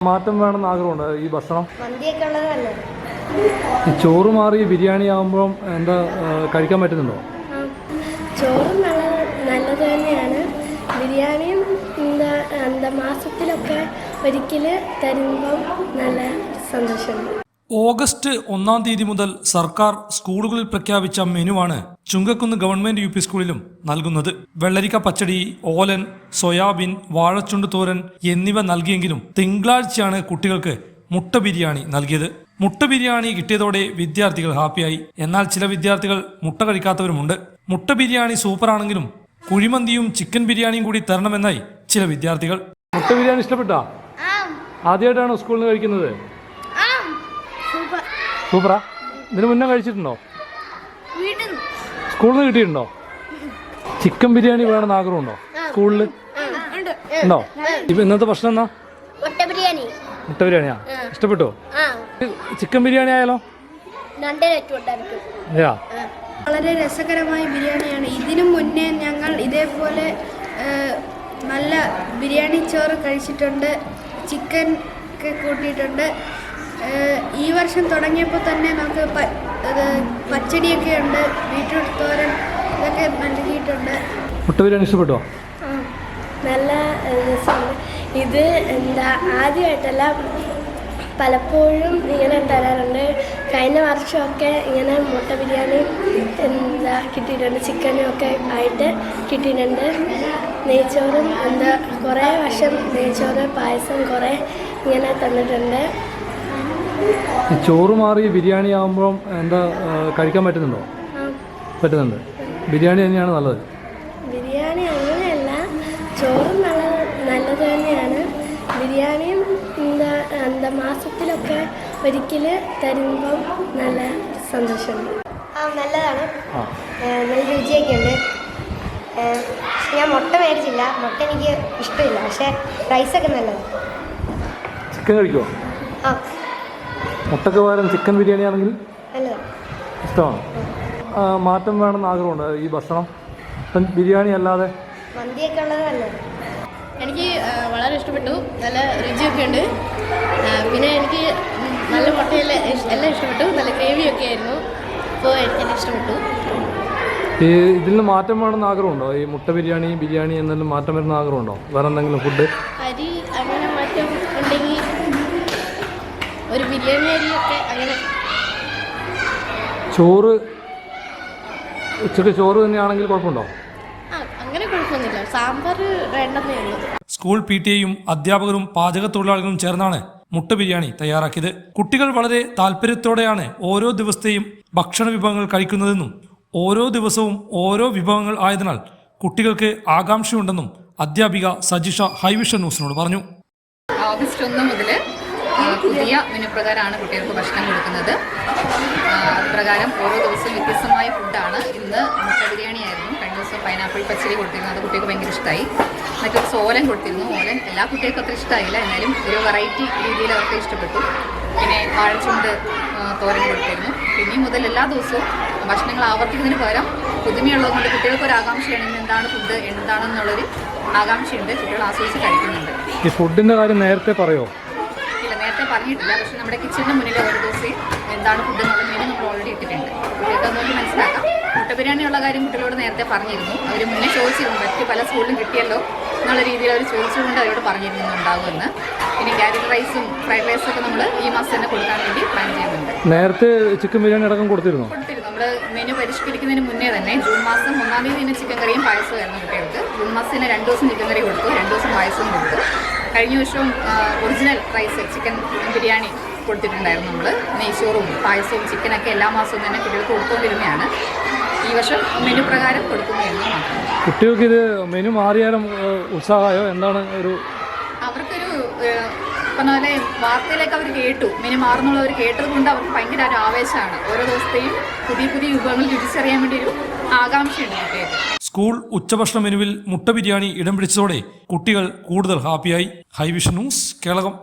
മാറ്റം വേണമെന്ന് ആഗ്രഹമുണ്ട്? ഈ ഭക്ഷണം? ഈ ചോറ് മാറി ബിരിയാണി ആകുമ്പോൾ എന്താ കഴിക്കാൻ പറ്റുന്നുണ്ടോ? ചോറും നല്ല നല്ലത് തന്നെയാണ്. ബിരിയാണിയും എന്താ എന്താ മാസത്തിലൊക്കെ ഒരിക്കൽ തരുമ്പോൾ നല്ല സന്തോഷമുണ്ട് ഓഗസ്റ്റ് ഒന്നാം തീയതി മുതൽ സർക്കാർ സ്കൂളുകളിൽ പ്രഖ്യാപിച്ച മെനുവാണ് ചുങ്കക്കുന്ന് ഗവൺമെന്റ് യു പി സ്കൂളിലും നൽകുന്നത്. വെള്ളരിക്ക പച്ചടി ഓലൻ സോയാബീൻ വാഴച്ചുണ്ട് തോരൻ എന്നിവ നൽകിയെങ്കിലും തിങ്കളാഴ്ചയാണ് കുട്ടികൾക്ക് മുട്ട ബിരിയാണി നൽകിയത്. മുട്ട ബിരിയാണി കിട്ടിയതോടെ വിദ്യാർത്ഥികൾ ഹാപ്പിയായി. എന്നാൽ ചില വിദ്യാർത്ഥികൾ മുട്ട കഴിക്കാത്തവരുമുണ്ട്. മുട്ട ബിരിയാണി സൂപ്പറാണെങ്കിലും കുഴിമന്തിയും ചിക്കൻ ബിരിയാണിയും കൂടി തരണമെന്നായി ചില വിദ്യാർത്ഥികൾ. മുട്ട ബിരിയാണി ഇഷ്ടപ്പെട്ടാ? ആദ്യമായിട്ടാണോ സ്കൂളിൽ നിന്ന് കഴിക്കുന്നത്? സൂപ്പറാ. ഇതിന് മുന്നേ കഴിച്ചിട്ടുണ്ടോ? സ്കൂളിൽ നിന്ന് കിട്ടിയിട്ടുണ്ടോ? ചിക്കൻ ബിരിയാണി വേണമെന്ന് ആഗ്രഹമുണ്ടോ? സ്കൂളിൽ ഉണ്ട്. ഉണ്ടോ? ഇപ്പൊ ഇന്നത്തെ ഭക്ഷണം എന്നാ മുട്ട ബിരിയാണി. മുട്ട ബിരിയാണിയാ? ഇഷ്ടപ്പെട്ടോ? ചിക്കൻ ബിരിയാണി ആയാലോ? വളരെ രസകരമായ ബിരിയാണിയാണ്. ഇതിനു മുന്നേ ഞങ്ങൾ ഇതേപോലെ നല്ല ബിരിയാണി ചോറ് കഴിച്ചിട്ടുണ്ട്. ചിക്കൻ ഒക്കെ കൂട്ടിയിട്ടുണ്ട്. ഈ വർഷം തുടങ്ങിയപ്പോൾ തന്നെ നമുക്ക് പച്ചടിയൊക്കെ ഉണ്ട് ബീറ്റ്റൂട്ട് തോരൻ ഇതൊക്കെ നൽകിയിട്ടുണ്ട്. മുട്ട ബിരിയാണി ഇഷ്ടപ്പെട്ടോ നല്ല ഇത് എന്താ ആദ്യമായിട്ടല്ല പലപ്പോഴും ഇങ്ങനെ തരാറുണ്ട്. കഴിഞ്ഞ വർഷമൊക്കെ ഇങ്ങനെ മുട്ട ബിരിയാണി എന്താ കിട്ടിയിട്ടുണ്ട് ചിക്കനും ഒക്കെ ആയിട്ട് കിട്ടിയിട്ടുണ്ട്. നെയ്ച്ചോറും എന്താ കുറേ വർഷം നെയ്ച്ചോറ് പായസം കുറേ ഇങ്ങനെ തന്നിട്ടുണ്ട്. ഈ ചോറ് മാറി ബിരിയാണി ആകുമ്പോൾ എന്താ കഴിക്കാൻ പറ്റുന്നുണ്ടോ? പറ്റുന്നുണ്ട്. ബിരിയാണി തന്നെയാണ് നല്ലത്. ബിരിയാണി അങ്ങനെയല്ല. ചോറും നല്ല നല്ലത് തന്നെയാണ്. ബിരിയാണിയും എന്താ എന്താ മാസത്തിലൊക്കെ ഒരിക്കൽ തരുമ്പം നല്ല സന്തോഷം. ആ നല്ലതാണ്. നല്ല രുചിയൊക്കെ ഉണ്ട്. ഞാൻ മുട്ട മേടിച്ചില്ല. മുട്ട എനിക്ക് ഇഷ്ടമില്ല. പക്ഷേ റൈസൊക്കെ നല്ലത്. ചിക്കൻ കഴിക്കുമോ ആ. മുട്ടക്ക് പകരം ചിക്കൻ ബിരിയാണി ആണെങ്കിൽ ഇഷ്ടമാണ്? മാറ്റം വേണമെന്ന് ആഗ്രഹമുണ്ട്. ഈ ഭക്ഷണം? ഇപ്പം ബിരിയാണി അല്ലാതെ? എനിക്ക് വളരെ ഇഷ്ടപ്പെട്ടു. നല്ല രുചിയൊക്കെ ഉണ്ട്. പിന്നെ എനിക്ക് നല്ല മുട്ടയെല്ലാം എല്ലാം ഇഷ്ടപ്പെട്ടു. നല്ല ഗ്രേവിയൊക്കെ ആയിരുന്നു. അപ്പോൾ എനിക്ക് ഇഷ്ടപ്പെട്ടു. ഈ ഇതിൽ നിന്ന് മാറ്റം വേണമെന്ന് ആഗ്രഹമുണ്ടോ? ഈ മുട്ട ബിരിയാണി ബിരിയാണി എന്നെല്ലാം മാറ്റം വരുന്ന ആഗ്രഹമുണ്ടോ? വേറെ എന്തെങ്കിലും ഫുഡ് അരി അങ്ങനെ മാറ്റം ഉണ്ടെങ്കിൽ ഒരു ബിരിയാണി അരിയൊക്കെ അങ്ങനെ ചോറ് ഉച്ചയ്ക്ക് ചോറ് തന്നെയാണെങ്കിൽ കുഴപ്പമുണ്ടോ? ആ അങ്ങനെ കുഴപ്പമൊന്നുമില്ല. സാമ്പാർ വേണ്ടെന്നേ ഉള്ളൂ. സ്കൂൾ പി ടി എയും അധ്യാപകരും പാചക തൊഴിലാളികളും ചേർന്നാണ് മുട്ട ബിരിയാണി തയ്യാറാക്കിയത്. കുട്ടികൾ വളരെ താല്പര്യത്തോടെയാണ് ഓരോ ദിവസത്തെയും ഭക്ഷണ വിഭവങ്ങൾ കഴിക്കുന്നതെന്നും ഓരോ ദിവസവും ഓരോ വിഭവങ്ങൾ ആയതിനാൽ കുട്ടികൾക്ക് ആകാംക്ഷയുണ്ടെന്നും അധ്യാപിക സജിഷ ഹൈവിഷൻ ന്യൂസിനോട് പറഞ്ഞു. ഓഗസ്റ്റ് ഒന്ന് മുതൽ പുതിയ മെനു പ്രകാരമാണ് കുട്ടികൾക്ക് ഭക്ഷണം കൊടുക്കുന്നത്. പ്രകാരം ഓരോ ദിവസവും വ്യത്യസ്തമായ ഫുഡാണ് ഇന്ന് മുട്ട ബിരിയാണി ആയിരുന്നു. കഴിഞ്ഞ ദിവസം പൈനാപ്പിൾ പച്ചരി കൊടുത്തിരുന്നു. അത് കുട്ടികൾക്ക് ഭയങ്കര ഇഷ്ടമായി മറ്റൊരു സോലൻ കൊടുത്തിരുന്നു. ഓലൻ എല്ലാ കുട്ടികൾക്കും അത്ര ഇഷ്ടമായില്ല എന്നാലും ഒരു വെറൈറ്റി രീതിയിൽ അവർക്ക് ഇഷ്ടപ്പെട്ടു. പിന്നെ വാഴച്ചുണ്ട് തോരൻ കൊടുത്തിരുന്നു. പിന്നെ മുതൽ എല്ലാ ദിവസവും ഭക്ഷണങ്ങൾ ആവർത്തിക്കുന്നതിന് പകരം പുതുമയുള്ളത് കൊണ്ട് കുട്ടികൾക്ക് ഒരു ആകാംക്ഷയാണ് ഇന്ന് എന്താണ് ഫുഡ് എന്താണെന്നുള്ളൊരു ആകാംക്ഷയുണ്ട്. കുട്ടികൾ ആസ്വദിച്ച് കഴിക്കുന്നുണ്ട്. ഈ ഫുഡിന്റെ കാര്യം നേരത്തെ പറയോ? പറഞ്ഞിട്ടില്ല പക്ഷെ നമ്മുടെ കിച്ചണിന് മുന്നിൽ ഒരു ദിവസം എന്താണ് ഫുഡ് എന്നുള്ള മെനു നമ്മൾ ഓൾറെഡി ഇട്ടിട്ടുണ്ട്. കുട്ടികൾക്ക് നമുക്ക് മനസ്സിലാക്കാം. മുട്ട ബിരിയാണി ഉള്ള കാര്യം കുട്ടികളോട് നേരത്തെ പറഞ്ഞിരുന്നു. അവർ മുന്നേ ചോദിച്ചിരുന്നു. മറ്റ് പല സ്കൂളിലും കിട്ടിയല്ലോ എന്നുള്ള രീതിയിൽ അവർ ചോദിച്ചുകൊണ്ട് അവരോട് പറഞ്ഞിരുന്നു ഉണ്ടാകുമെന്ന് ഇനി ക്യാരറ്റ് റൈസും ഫ്രൈഡ് റൈസും ഒക്കെ നമ്മൾ ഈ മാസം തന്നെ കൊടുക്കാൻ വേണ്ടി പ്ലാൻ ചെയ്യുന്നുണ്ട്. നേരത്തെ ചിക്കൻ ബിരിയാണി അടക്കം കൊടുത്തിരുന്നു? കൊടുത്തിരുന്നു. നമ്മൾ മെനു പരിഷ്കരിക്കുന്നതിന് മുന്നേ തന്നെ ജൂൺ മാസം ഒന്നാം തീയതി തന്നെ ചിക്കൻ കറിയും പായസവും ആയിരുന്നു കുട്ടികൾക്ക്. ജൂൺ മാസം തന്നെ രണ്ട് ദിവസം ചിക്കൻ കറി കൊടുത്തു. രണ്ട് ദിവസം പായസവും കൊടുത്തു. കഴിഞ്ഞ വർഷവും ഒറിജിനൽ റൈസ് ചിക്കൻ ബിരിയാണി കൊടുത്തിട്ടുണ്ടായിരുന്നു നമ്മൾ നെയ്ച്ചോറും പായസവും ചിക്കനൊക്കെ എല്ലാ മാസവും തന്നെ കുട്ടികൾക്ക് കൊടുത്തുകൊണ്ടിരുന്നതാണ് ഈ വർഷം മെനു പ്രകാരം കൊടുക്കുന്നതായിരുന്നു മാത്രം. കുട്ടികൾക്ക് ഇത് മെനു മാറിയാലും ഉത്സാഹമായോ? എന്താണ് ഒരു അവർക്കൊരു പറഞ്ഞ പോലെ വാർത്തയിലേക്ക് അവർ കേട്ടു. മെനു മാറുന്നുള്ളവർ കേട്ടത് കൊണ്ട് അവർക്ക് ഭയങ്കര ഒരു ആവേശമാണ്. ഓരോ ദിവസത്തെയും പുതിയ പുതിയ വിഭവങ്ങൾ തിരിച്ചറിയാൻ വേണ്ടി ഒരു ആകാംക്ഷയുണ്ട് കുട്ടികൾക്ക്. സ്കൂൾ ഉച്ചഭക്ഷണ മെനുവിൽ മുട്ട ബിരിയാണി ഇടം പിടിച്ചതോടെ കുട്ടികൾ കൂടുതൽ ഹാപ്പിയായി. High vision news Kelakam.